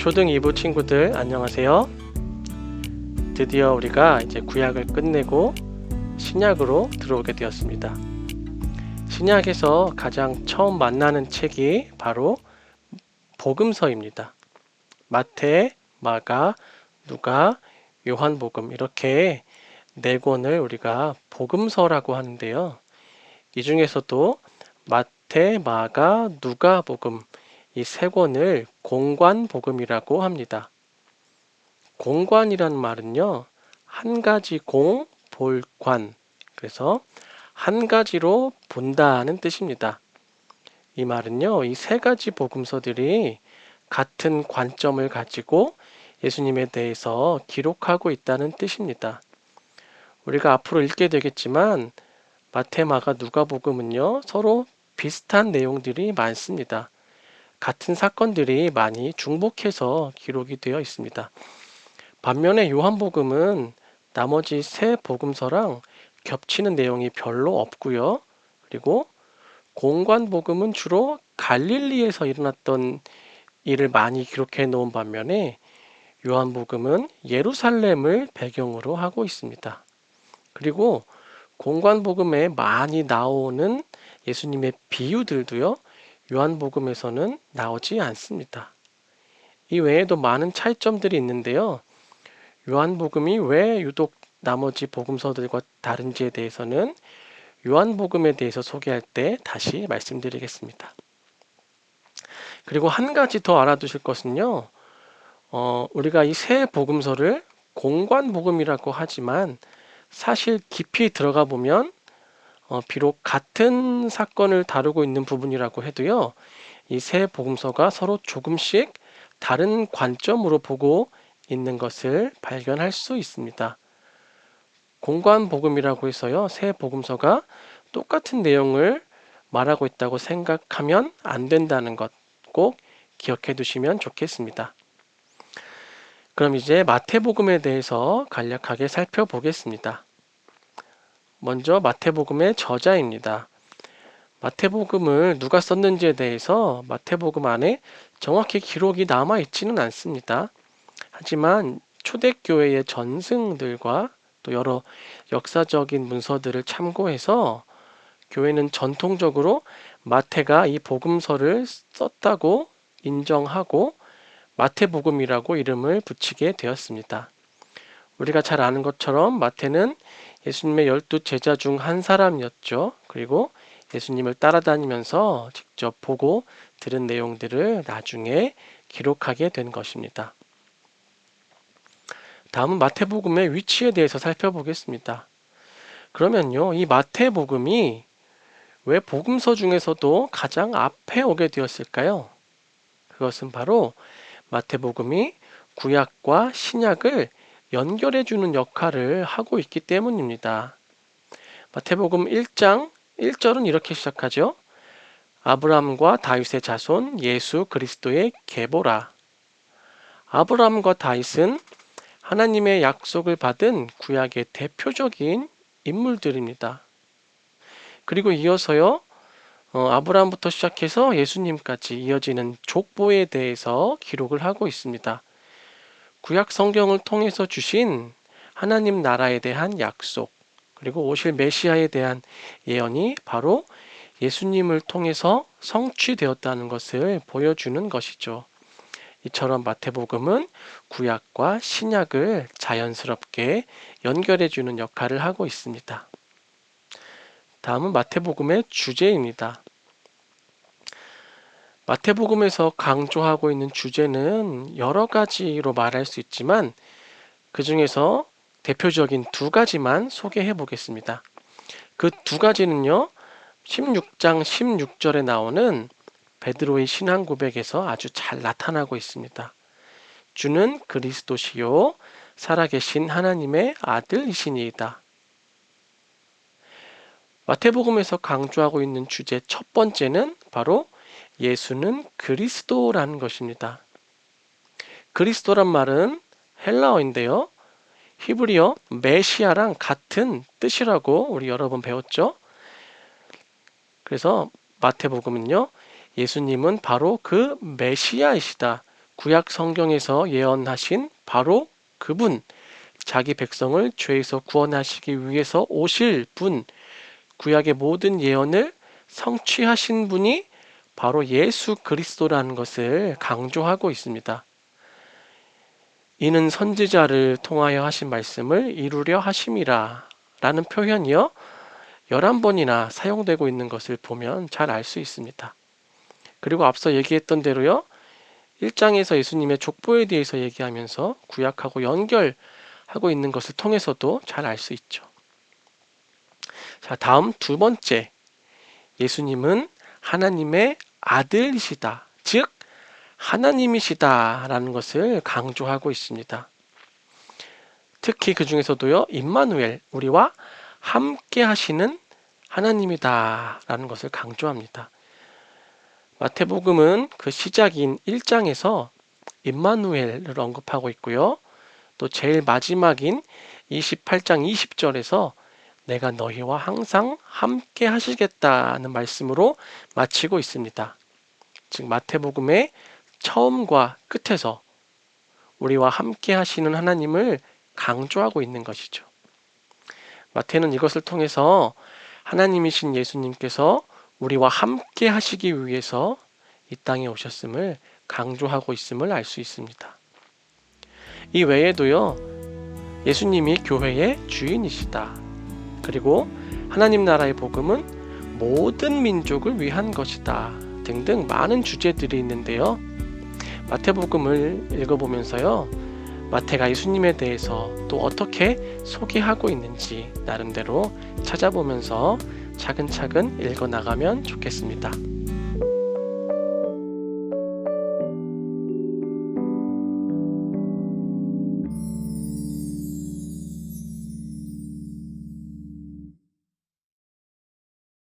초등 2부 친구들 안녕하세요. 드디어 우리가 이제 구약을 끝내고 신약으로 들어오게 되었습니다. 신약에서 가장 처음 만나는 책이 바로 복음서입니다. 마태, 마가, 누가, 요한복음 이렇게 네 권을 우리가 복음서라고 하는데요. 이 중에서도 마태, 마가, 누가 복음 이 세 권을 공관 복음이라고 합니다. 공관이란 말은요, 한 가지 공, 볼, 관. 그래서 한 가지로 본다는 뜻입니다. 이 말은요, 이 세 가지 복음서들이 같은 관점을 가지고 예수님에 대해서 기록하고 있다는 뜻입니다. 우리가 앞으로 읽게 되겠지만 마테마가 누가복음은요 서로 비슷한 내용들이 많습니다. 같은 사건들이 많이 중복해서 기록이 되어 있습니다. 반면에 요한복음은 나머지 세 복음서랑 겹치는 내용이 별로 없고요. 그리고 공관복음은 주로 갈릴리에서 일어났던 일을 많이 기록해 놓은 반면에 요한복음은 예루살렘을 배경으로 하고 있습니다. 그리고 공관복음에 많이 나오는 예수님의 비유들도요. 요한복음에서는 나오지 않습니다. 이 외에도 많은 차이점들이 있는데요. 요한복음이 왜 유독 나머지 복음서들과 다른지에 대해서는 요한복음에 대해서 소개할 때 다시 말씀드리겠습니다. 그리고 한 가지 더 알아두실 것은요. 어, 우리가 이세 복음서를 공관 복음이라고 하지만 사실 깊이 들어가 보면 어, 비록 같은 사건을 다루고 있는 부분이라고 해도요, 이 세 복음서가 서로 조금씩 다른 관점으로 보고 있는 것을 발견할 수 있습니다. 공관 복음이라고 해서요, 세 복음서가 똑같은 내용을 말하고 있다고 생각하면 안 된다는 것 꼭 기억해 두시면 좋겠습니다. 그럼 이제 마태복음에 대해서 간략하게 살펴보겠습니다. 먼저 마태복음의 저자입니다. 마태복음을 누가 썼는지에 대해서 마태복음 안에 정확히 기록이 남아 있지는 않습니다. 하지만 초대교회의 전승들과 또 여러 역사적인 문서들을 참고해서 교회는 전통적으로 마태가 이 복음서를 썼다고 인정하고 마태복음이라고 이름을 붙이게 되었습니다. 우리가 잘 아는 것처럼 마태는 예수님의 열두 제자 중 한 사람이었죠. 그리고 예수님을 따라다니면서 직접 보고 들은 내용들을 나중에 기록하게 된 것입니다. 다음은 마태복음의 위치에 대해서 살펴보겠습니다. 그러면요, 이 마태복음이 왜 복음서 중에서도 가장 앞에 오게 되었을까요? 그것은 바로 마태복음이 구약과 신약을 연결해 주는 역할을 하고 있기 때문입니다. 마태복음 1장 1절은 이렇게 시작하죠. 아브람과 다윗의 자손 예수 그리스도의 계보라. 아브람과 다윗은 하나님의 약속을 받은 구약의 대표적인 인물들입니다. 그리고 이어서요, 어, 아브라함부터 시작해서 예수님까지 이어지는 족보에 대해서 기록을 하고 있습니다. 구약 성경을 통해서 주신 하나님 나라에 대한 약속, 그리고 오실 메시아에 대한 예언이 바로 예수님을 통해서 성취되었다는 것을 보여주는 것이죠. 이처럼 마태복음은 구약과 신약을 자연스럽게 연결해 주는 역할을 하고 있습니다. 다음은 마태복음의 주제입니다. 마태복음에서 강조하고 있는 주제는 여러 가지로 말할 수 있지만 그 중에서 대표적인 두 가지만 소개해 보겠습니다. 그 두 가지는요, 16장 16절에 나오는 베드로의 신앙 고백에서 아주 잘 나타나고 있습니다. 주는 그리스도시요, 살아계신 하나님의 아들이시니이다. 마태복음에서 강조하고 있는 주제 첫 번째는 바로 예수는 그리스도라는 것입니다. 그리스도란 말은 헬라어인데요. 히브리어 메시아랑 같은 뜻이라고 우리 여러 번 배웠죠. 그래서 마태복음은요. 예수님은 바로 그 메시아이시다. 구약 성경에서 예언하신 바로 그분, 자기 백성을 죄에서 구원하시기 위해서 오실 분, 구약의 모든 예언을 성취하신 분이 바로 예수 그리스도라는 것을 강조하고 있습니다. 이는 선지자를 통하여 하신 말씀을 이루려 하심이라 라는 표현이요. 11번이나 사용되고 있는 것을 보면 잘 알 수 있습니다. 그리고 앞서 얘기했던 대로요. 1장에서 예수님의 족보에 대해서 얘기하면서 구약하고 연결하고 있는 것을 통해서도 잘 알 수 있죠. 자, 다음 두 번째. 예수님은 하나님의 아들이시다. 즉, 하나님이시다. 라는 것을 강조하고 있습니다. 특히 그 중에서도요, 임마누엘, 우리와 함께 하시는 하나님이다. 라는 것을 강조합니다. 마태복음은 그 시작인 1장에서 임마누엘을 언급하고 있고요. 또 제일 마지막인 28장 20절에서 내가 너희와 항상 함께 하시겠다는 말씀으로 마치고 있습니다. 즉 마태복음의 처음과 끝에서 우리와 함께 하시는 하나님을 강조하고 있는 것이죠. 마태는 이것을 통해서 하나님이신 예수님께서 우리와 함께 하시기 위해서 이 땅에 오셨음을 강조하고 있음을 알 수 있습니다. 이 외에도요, 예수님이 교회의 주인이시다. 그리고 하나님 나라의 복음은 모든 민족을 위한 것이다. 등등 많은 주제들이 있는데요. 마태복음을 읽어보면서요, 마태가 예수님에 대해서 또 어떻게 소개하고 있는지 나름대로 찾아보면서 차근차근 읽어 나가면 좋겠습니다.